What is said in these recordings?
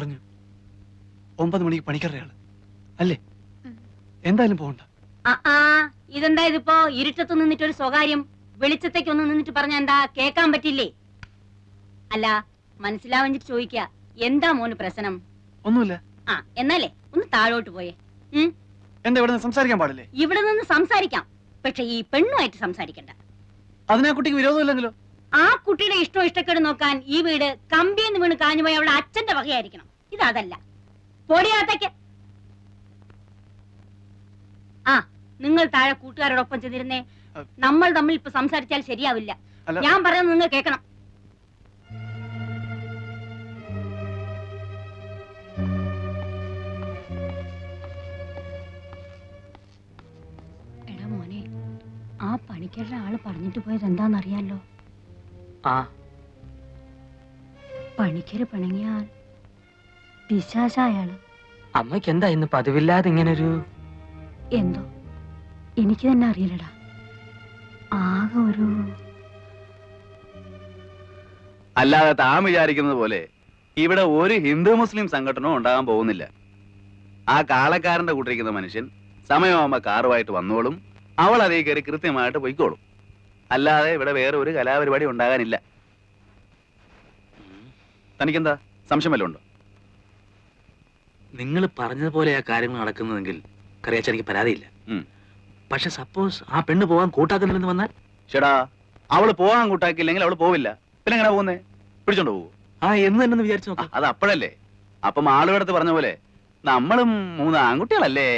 അറിഞ്ഞു ഒമ്പത് മണിക്ക് പണിക്കറിയാണ്. അല്ലേ. എന്തായാലും പോകണ്ട. ഇതെന്താ ഇതിപ്പോ ഇരുട്ടത്ത് നിന്നിട്ട് ഒരു സ്വകാര്യം? വെളിച്ചത്തേക്ക് ഒന്ന് നിന്നിട്ട് പറഞ്ഞ എന്താ കേക്കാൻ പറ്റില്ലേ? അല്ല മനസ്സിലാവഞ്ഞിട്ട് ചോദിക്ക. എന്താ മോന് പ്രശ്നം? ഒന്നുമില്ല. ആ എന്നാലേ ഒന്ന് താഴോട്ട് പോയേ. എന്താ ഇവിടെ നിന്ന് സംസാരിക്കാൻ പാടില്ലേ? ഇവിടെ നിന്ന് സംസാരിക്കാം. പക്ഷെ ഈ പെണ്ണുമായിട്ട് സംസാരിക്കണ്ട. അതിനാ കുട്ടിക്ക് വിരോധമില്ലെങ്കിലോ? ആ കുട്ടിയുടെ ഇഷ്ടം ഇഷ്ടക്കേട് നോക്കാൻ ഈ വീട് കമ്പി കമ്പിയെന്ന് വീണ് കാഞ്ഞുപോയി അവളുടെ അച്ഛന്റെ വകയായിരിക്കണം. ഇത് അതല്ല പൊടിയാത്തേക്ക് ആ നിങ്ങൾ താഴെ കൂട്ടുകാരോടൊപ്പം ചെന്നിരുന്നേ. നമ്മൾ തമ്മിൽ ഇപ്പൊ സംസാരിച്ചാൽ ശരിയാവില്ല. ഞാൻ പറയുന്നത് നിങ്ങൾ കേൾക്കണം. എടാ മോനെ ആ പണിക്കരുടെ ആൾ പറഞ്ഞിട്ട് പോയത് എന്താണെന്നറിയാലോ? ആ. പണിക്കര് പിണങ്ങിയാൽ പിശാച അയാൾ അമ്മയ്ക്ക് എന്താ ഇന്ന് പതിവില്ലാതെ ഇങ്ങനൊരു എന്തോ? എനിക്ക് തന്നെ അറിയില്ലടാ. ആകെ ഒരു അല്ലാതെ താൻ വിചാരിക്കുന്നത് പോലെ ഇവിടെ ഒരു ഹിന്ദു മുസ്ലിം സംഘടനവും ഉണ്ടാകാൻ പോകുന്നില്ല. ആ കാളക്കാരന്റെ കൂട്ടിരിക്കുന്ന മനുഷ്യൻ സമയമാകുമ്പോ കാറുമായിട്ട് വന്നോളും അവൾ അതേ കയറി കൃത്യമായിട്ട് പൊയ്ക്കോളും. അല്ലാതെ ഇവിടെ വേറെ ഒരു കലാപരിപാടി ഉണ്ടാകാനില്ല. തനിക്കെന്താ? സംശയം വല്ലതും ഉണ്ടോ? നിങ്ങൾ പറഞ്ഞതുപോലെ ആ കാര്യങ്ങൾ നടക്കുന്നതെങ്കിൽ കറിയാച്ച എനിക്ക് പരാതിയില്ല. പക്ഷെ സപ്പോസ് ആ പെണ്ണ് പോകാൻ കൂട്ടാക്കുന്നില്ലെന്ന് വന്നാൽ? ചേടാ അവൾ പോകാൻ കൂട്ടാക്കില്ലെങ്കിൽ അവൾ പോവില്ല. പിന്നെ എങ്ങനെ പോകുന്നേ? പിടിച്ചോണ്ട് പോകൂ ആ എന്ന് തന്നെ വിചാരിച്ചു നോക്കാം. അത് അപ്പോഴല്ലേ? അപ്പം ആളുകളടുത്ത് പറഞ്ഞ പോലെ നമ്മളും മൂന്ന് ആൺകുട്ടികളല്ലേ.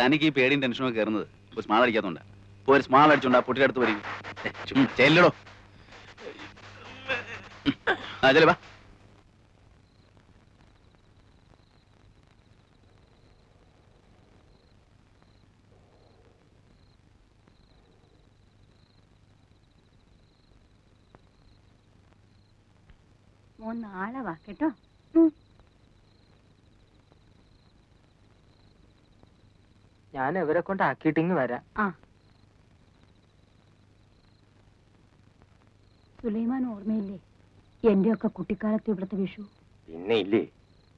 തനിക്ക് ഈ പേടിയും ടെൻഷനും കയറുന്നത് സ്മാളടിക്കാത്തോണ്ടാ സ്മാൾ അടിക്കാത്തോണ്ട് ഇപ്പൊ ഒരു സ്മാൾ അടിച്ചുണ്ട് ആ പൊട്ടിയുടെ അടുത്ത് വരും ചെല്ലടോ. ആ ചെല്ലേ വാ. ഞാൻ ഇവരെ കൊണ്ട് ആക്കിയിട്ടിങ് വരാം. സുലൈമാൻ ഓർമ്മയില്ലേ? എന്റെയൊക്കെ കുട്ടിക്കാലത്ത് ഇവിടുത്തെ വിഷു. പിന്നെ ഇല്ലേ?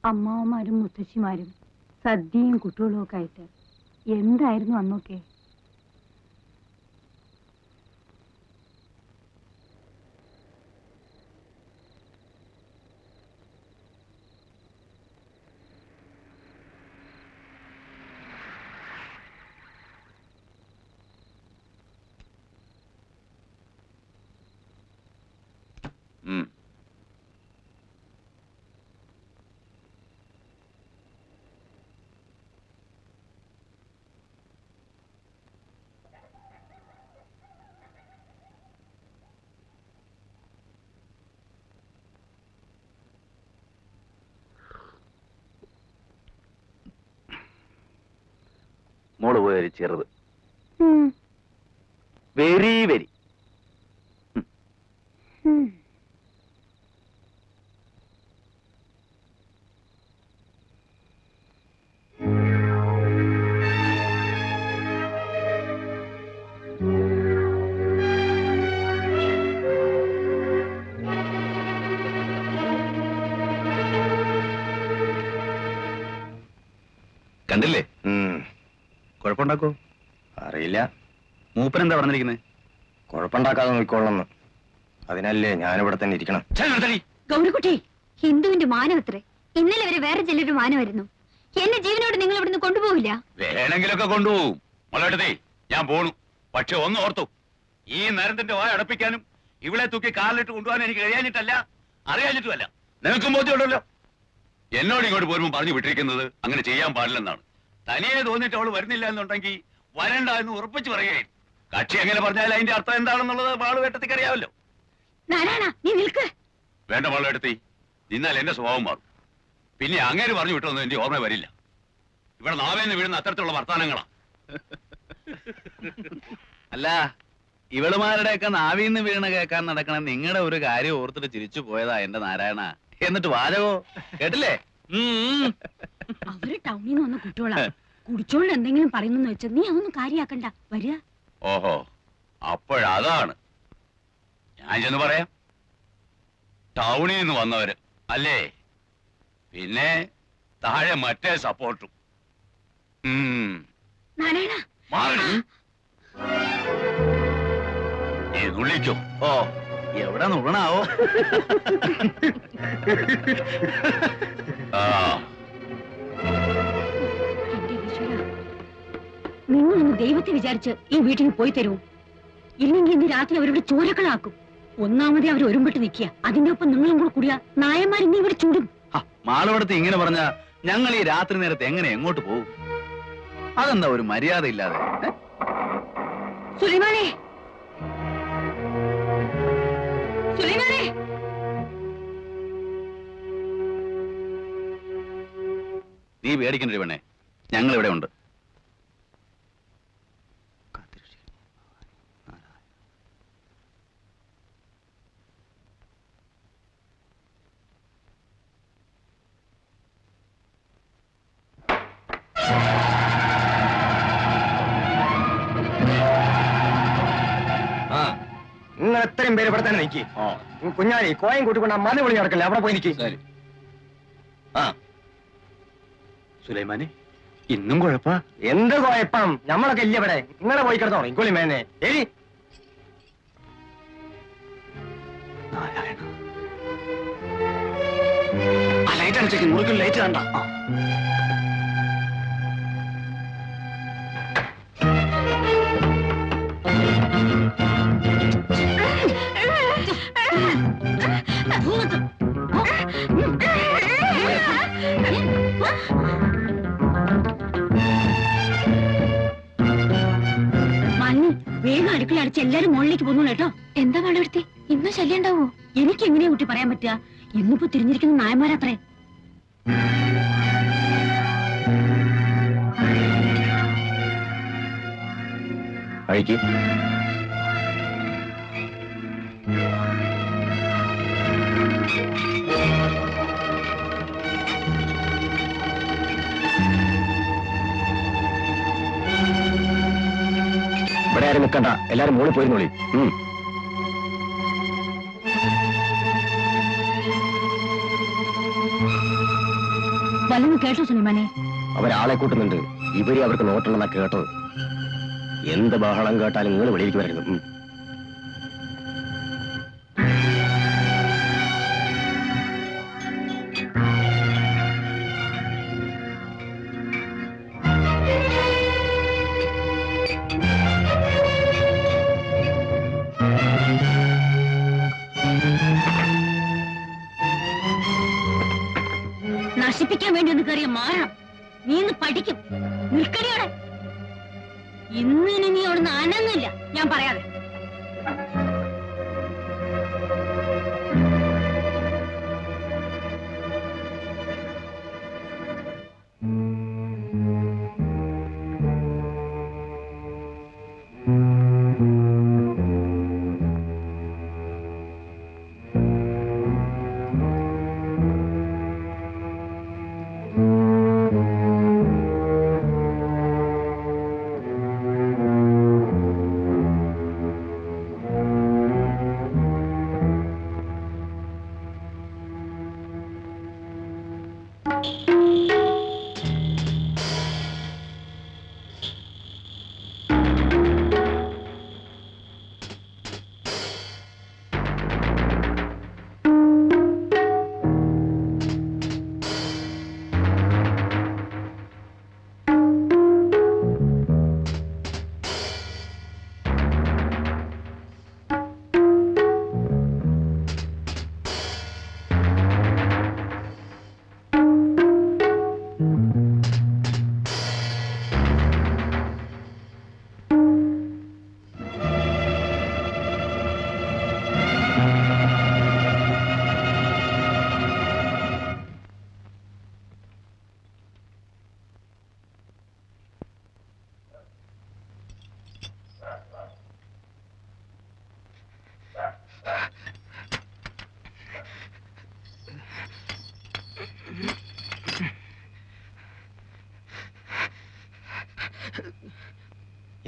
അമ്മാവന്മാരും മുത്തശ്ശിമാരും സദ്യയും കുട്ടികളും ഒക്കെ ആയിട്ട്. എന്തായിരുന്നു അന്നൊക്കെ? മോൾ പോയൊരു ചെറുത്. Very very. കണ്ടില്ലേ? കുഴപ്പമുണ്ടാക്കോ അറിയില്ല. മൂപ്പൻ എന്താ പറഞ്ഞിരിക്കുന്നത് കുഴപ്പമുണ്ടാക്കാതെ നോക്കിക്കോളന്ന് അതിനല്ലേ ഞാനിവിടെ തന്നെ ഇരിക്കണം. ഗൗരിക്കുട്ടി ഹിന്ദുവിന്റെ മാനം എത്രേ ഇന്നലെ വരെ വേറെ ചിലരുടെ മാനമായിരുന്നു. എന്നെ ജീവനോട് നിങ്ങൾ ഇവിടുന്ന് കൊണ്ടുപോകില്ല വേണമെങ്കിലൊക്കെ കൊണ്ടുപോകും ഞാൻ പോണു. പക്ഷെ ഒന്ന് ഓർത്തു. ഈ നരത്തിന്റെ വായ അടപ്പിക്കാനും ഇവിടെ തൂക്കി കാലിലിട്ട് കൊണ്ടുപോകാൻ എനിക്ക് കഴിയാനിട്ടല്ല അറിയാനിട്ടുമല്ല നിനക്കും ബോധ്യമുണ്ടല്ലോ. എന്നോട് ഇങ്ങോട്ട് പോരുമ്പോൾ പറഞ്ഞു വിട്ടിരിക്കുന്നത് അങ്ങനെ ചെയ്യാൻ പാടില്ലെന്നാണ്. തനിയെ തോന്നിട്ട് അവൾ വരുന്നില്ല എന്നുണ്ടെങ്കിൽ വരണ്ട എന്ന് ഉറപ്പിച്ചു പറയുകയും കക്ഷി എങ്ങനെ പറഞ്ഞാൽ അതിന്റെ അർത്ഥം എന്താണെന്നുള്ളത് വാളുവേട്ടത്തിക്ക് അറിയാമല്ലോ. നാരായണ നീ നിൽക്ക്. വേണ്ട വാളുവേട്ടത്തി നിന്നാൽ എന്റെ സ്വഭാവം മാറും. പിന്നെ അങ്ങേര് പറഞ്ഞു വിട്ടൊന്നും എന്റെ ഓർമ്മ വരില്ല. ഇവിടെ നാവേന്ന് വീഴുന്ന അത്തരത്തിലുള്ള വർത്താനങ്ങളാ അല്ല ഇവളുമാരുടെയൊക്കെ നാവിന്ന് വീണ് കേൾക്കാൻ നടക്കണ നിങ്ങളുടെ ഒരു കാര്യം ഓർത്തിട്ട് ചിരിച്ചു പോയതാ എന്റെ നാരായണ. എന്നിട്ട് വാചകോ? കേട്ടില്ലേ. അവർ ടൗണിൽ നിന്ന് വന്ന കുട്ടികളാ. കുടിച്ചോണ്ട് എന്തെങ്കിലും പറയുന്നെന്ന് വെച്ചാൽ നീ അതൊന്നും കാര്യാക്കണ്ട. വരിക ഓഹോ അപ്പോഴതാണ്. ഞാൻ ചെന്ന് പറയാം. ടൗണിൽ നിന്ന് വന്നവര് അല്ലേ? പിന്നെ താഴെ മറ്റേ സപ്പോർട്ടും. നുള്ളിക്കോ ഓ എവിടെ നുള്ളണാവോ? ആ. നിങ്ങളൊന്ന് ദൈവത്തെ വിചാരിച്ച് ഈ വീട്ടിൽ പോയി തരൂ. ഇല്ലെങ്കിൽ ഇന്ന് രാത്രി അവരുടെ ചോരക്കളാക്കും. ഒന്നാമതേ അവർ ഒരുമ്പിട്ട് നിൽക്കുക. അതിന്റെ ഒപ്പം നിങ്ങളും കൂടെ കൂടിയ നായന്മാർ ഇനി ഇവിടെ ചുടും. മാളവടത്ത് ഇങ്ങനെ പറഞ്ഞ ഞങ്ങൾ ഈ രാത്രി നേരത്തെ എങ്ങനെ എങ്ങോട്ട് പോകും? അതെന്താ ഒരു മര്യാദ ഇല്ലാതെ? സുലൈമാനെ! നീ പേടിക്കണ്ട പെണ്ണേ ഞങ്ങൾ ഇവിടെ ഉണ്ട്. തന്നെ നിൽക്കി കുഞ്ഞാലി കോയം കൂട്ടിക്കൊണ്ട് മല വിളി നടക്കല്ലേ? അവിടെ പോയി നിൽക്കി ശരി. ആ. സുലൈമാനെ ഇന്നും കുഴപ്പ? എന്ത് കുഴപ്പം? നമ്മളൊക്കെ ഇല്ല ഇവിടെ? ഇങ്ങനെ പോയി കിടന്നോ ഇക്കൊള്ളി മേനെ. ആ ലൈറ്റ് അടിച്ചേക്ക്. മുറുക്കിൽ ലൈറ്റ് കണ്ട മഞ്ഞ് വേഗം അടുക്കള അടിച്ച് എല്ലാരും മുകളിലേക്ക് പോന്നു കേട്ടോ. എന്താ വേണമെടുത്തി ഇന്നും ശല്യം ഉണ്ടാവോ? എനിക്ക് എങ്ങനെയാ കുട്ടി പറയാൻ പറ്റുക? ഇന്നിപ്പോ തിരിഞ്ഞിരിക്കുന്ന നായന്മാരത്രേ കഴിക്ക് ആരും നിൽക്കണ്ട എല്ലാരും മുകളിൽ പോയിരുന്നോളി. വല്ലതും കേട്ടോ സുനിമാനെ അവരാളെ കൂട്ടുന്നുണ്ട്. ഇവരെ അവർക്ക് നോട്ടുണ്ടെന്നാ കേട്ടോ എന്ത് ബഹളം കേട്ടാലും നിങ്ങൾ വെളിയിലേക്ക് വരരുത്.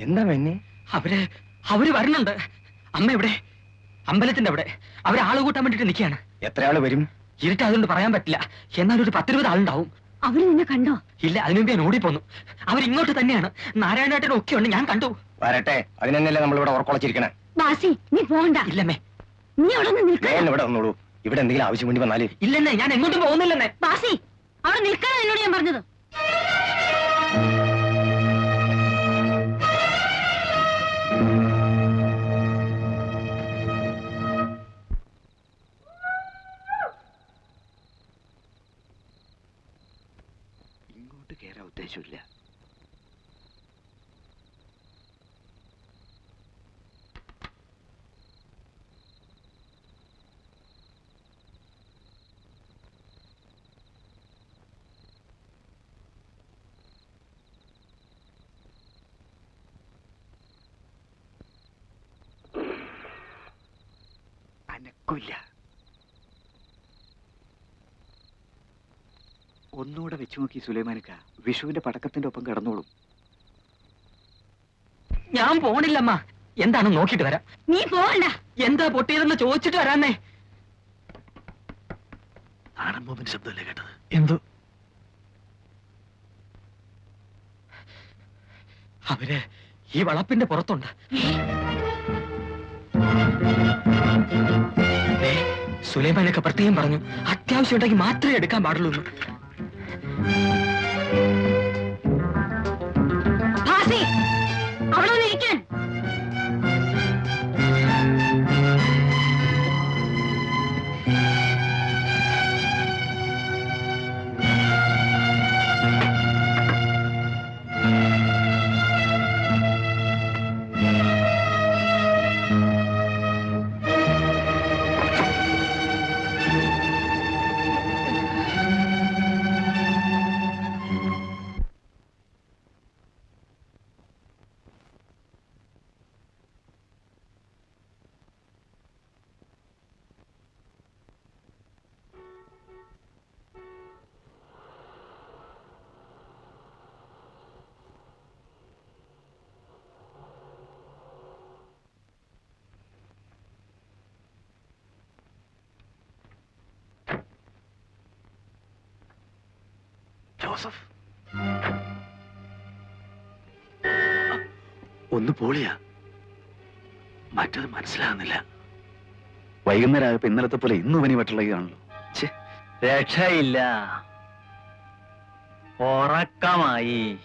എന്താ മെന്നെ അവർ അവർ വരണുണ്ട് അമ്മ എവിടെ? അമ്പലത്തിന്റെ അവിടെ. അവരാൾ കൂട്ടാൻ വേണ്ടിട്ട് നിൽക്കുകയാണ്. എത്ര ആൾ വരും? ഇരുട്ട് അതുകൊണ്ട് പറയാൻ പറ്റില്ല. എന്നാലും ഒരു പത്തിരുപത് ആളുണ്ടാവും അവർ നിന്നെ കണ്ടോ? ഇല്ല അതിനു മുമ്പ് ഞാൻ ഓടിപ്പോന്നു. അവരിങ്ങോട്ട് തന്നെയാണ്. നാരായണേട്ടനും ഒക്കെ ഉണ്ട് ഞാൻ കണ്ടു. വരട്ടെ അതിനെന്നല്ലേ നമ്മളിവിടെ ഉറക്കൊളച്ചിരിക്കണേ. ബാസി നീ പോകണ്ട ഇല്ലമ്മേ നീ അവിടെ നിന്ന് നിൽക്ക. ഞാൻ ഇവിടെ വന്നോളൂ. ഇവിടെ എന്തെങ്കിലും ആവശ്യം വേണ്ടി വന്നാൽ. ഇല്ലെന്നേ ഞാൻ എങ്ങോട്ടും പോകുന്നില്ലെന്നേ. ബാസി അവിടെ നിൽക്കാൻ എന്നോട് ഞാൻ പറഞ്ഞത്. അനക്കില്ല ഒന്നുകൂടെ വെച്ചു നോക്കി സുലൈമാനിക്ക വിഷുവിന്റെ പടക്കത്തിന്റെ ഒപ്പം കിടന്നോളും. ഞാൻ പോണില്ലമ്മ. എന്താണ് നോക്കിട്ട് വരാം. നീ പോണ്ട എന്താ പൊട്ടിയതെന്ന് ചോദിച്ചിട്ട് വരാന്നേ. ആണമ്പോമിന്റെ ശബ്ദമല്ലേ കേട്ടത്? എന്തോ? അവർ ഈ വളപ്പിന്റെ പുറത്തുണ്ട്. സുലൈമാനൊക്കെ പ്രത്യേകം പറഞ്ഞു. അത്യാവശ്യം ഉണ്ടെങ്കിൽ മാത്രമേ എടുക്കാൻ പാടുള്ളൂ. ജോസഫ്. ഒന്ന് പോളിയാ. മറ്റത് മനസ്സിലാകുന്നില്ല. വൈകുന്നേരം ആയപ്പോ ഇന്നലത്തെ പോലെ ഇന്നും പനി വെട്ടുള്ളതാണല്ലോ രക്ഷയില്ല. ഉറക്കമായി.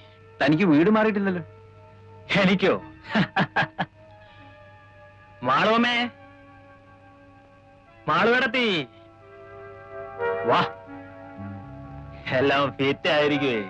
തനിക്ക് വീട് മാറിയിട്ടില്ലല്ലോ. എനിക്കോ? മാളുവമ്മേ. മാളുവടത്തി. വാ. എല്ലാം ഫിറ്റ് ആയിരിക്കുവേ.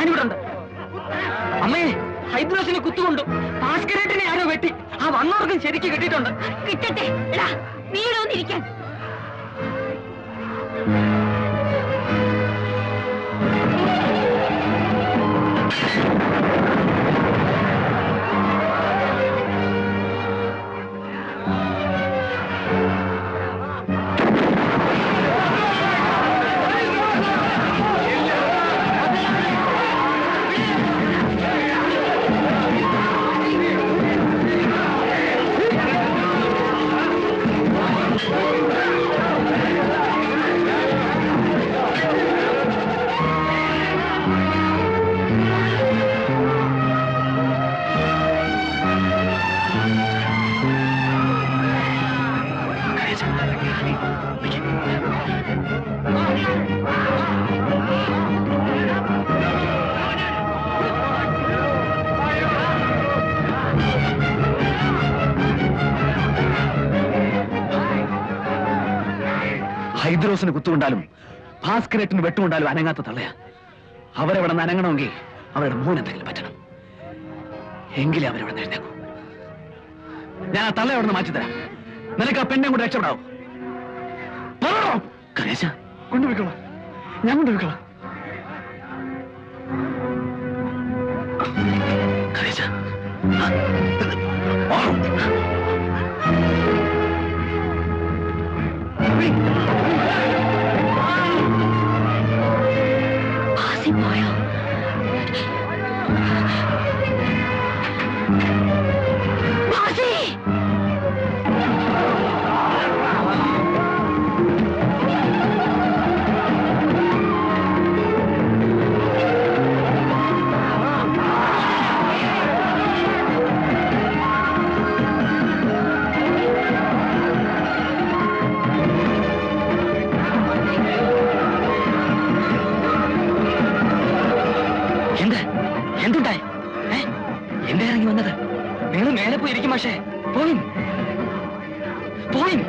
ഞാനിവിടെ ഉണ്ട് അമ്മേ ഹൈദ്രാസിനെ കുത്തുകൊണ്ടു ഭാസ്കരേട്ടിനെ ആരോ വെട്ടി. ആ വന്നവർക്കും ശരിക്ക് കിട്ടിയിട്ടുണ്ട്. ഹൈദ്രോസിന് കുത്തുകൊണ്ടാലും ഭാസ്കരേട്ടിന് വെട്ടുകൊണ്ടാലും അനങ്ങാത്ത തള്ളയാ. അവരവിടെ നിന്ന് അനങ്ങണമെങ്കിൽ അവരുടെ മോൻ എന്തെങ്കിലും പറ്റണം. എങ്കിലേ അവരവിടെ എഴുന്നേക്കും. ഞാൻ ആ തള്ള അവിടെ നിന്ന് മാറ്റിത്തരാം നിനക്ക് ആ പെണ്ണെ കൊണ്ട് രക്ഷപ്പെടാവോ? കൊണ്ടുപോയിക്കോളാം ഞാൻ കൊണ്ടുപോയിക്കോളാം. ഞാൻ കൊണ്ടുപോയിക്കോളാം. കരേശ എന്ത്? എന്തുണ്ടായി? എന്താ ഇറങ്ങി വന്നത്? നിങ്ങൾ മേലെ പോയി ഇരിക്കും പക്ഷേ പോയിൻ പോയിൻ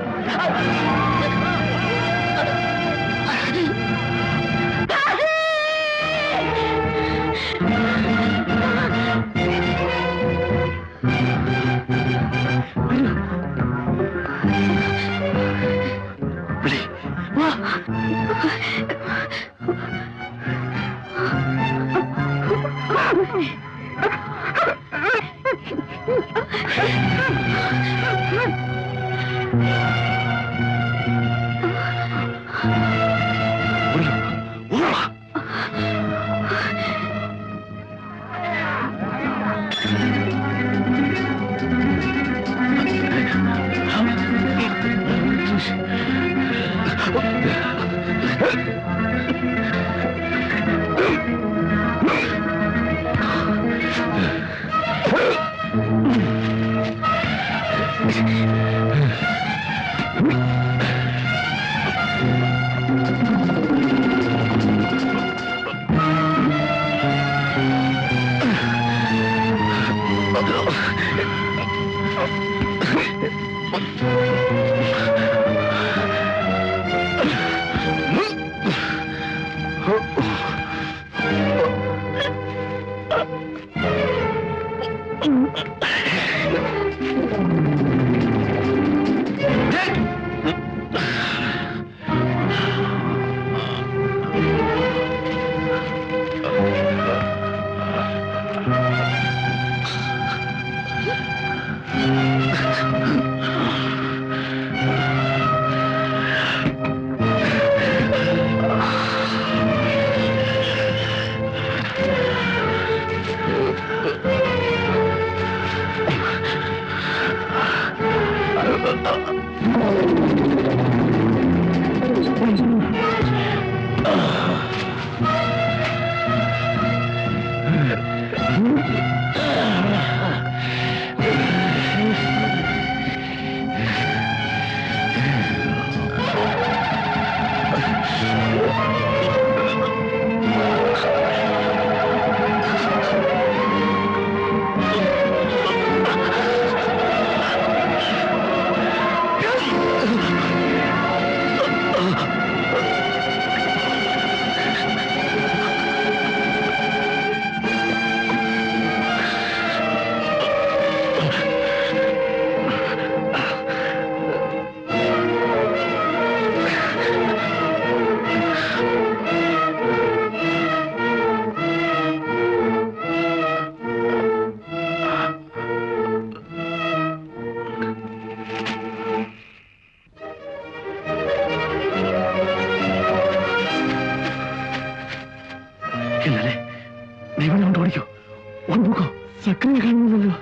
സക്കറിയെ കാണുന്നില്ലല്ലോ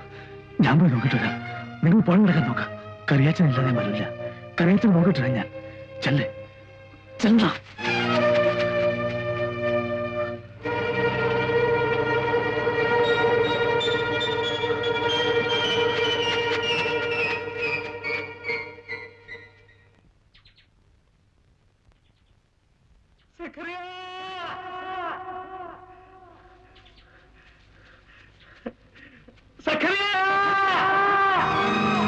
ഞാൻ പോയി നോക്കിട്ടില്ല നിങ്ങൾ പണം നടക്കാൻ നോക്ക. കറിയാച്ചൻ ഇല്ലാതെ വരില്ല. കറിയാച്ചൻ നോക്കിട്ടില്ല ഞാൻ. ചെല്ലേ. ചെല്ല